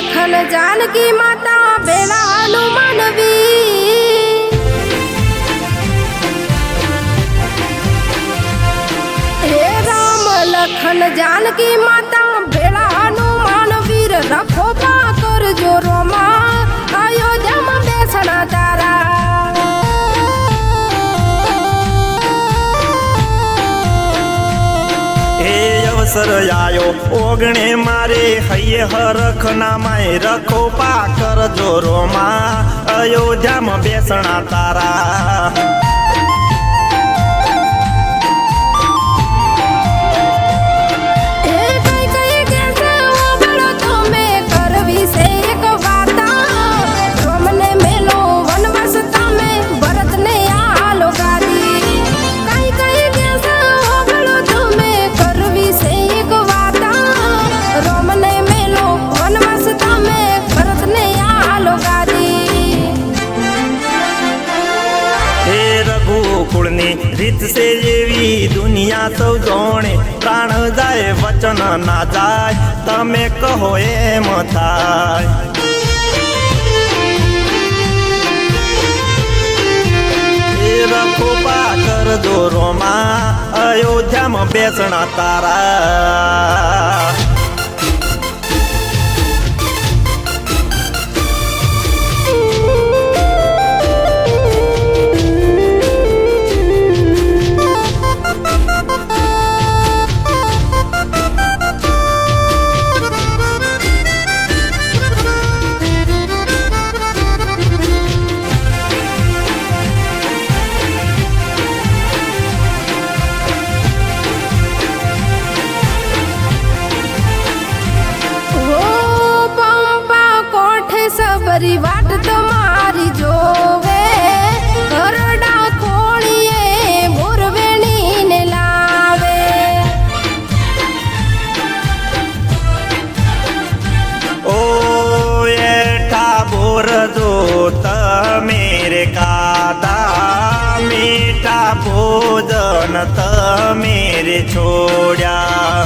લખન જાનકી માતા બેલા હનુમાન વીર હે રામ લખન જાનકી માતા અવસર આયો ઓગણે મારે હૈયે હરખ ના માય રખો પા કરજો રોમા અયોધ્યામાં બેસણા તારા. રઘુકુળની રીત છે એવી દુનિયા સૌ જોણે. પ્રાણ જાય, વચન ના જાય, તમે કહો એમ થાય. રખો કરજો રોમા અયોધ્યામાં બેસણા તારા. સબરી વાટ તમારી જોવે. ઘરડા કોળીએ મુરવેણીને લાવે. ઓ એઠા બોર જો તમે રે કાદા. મીઠા ભોજન તમે રે છોડ્યા.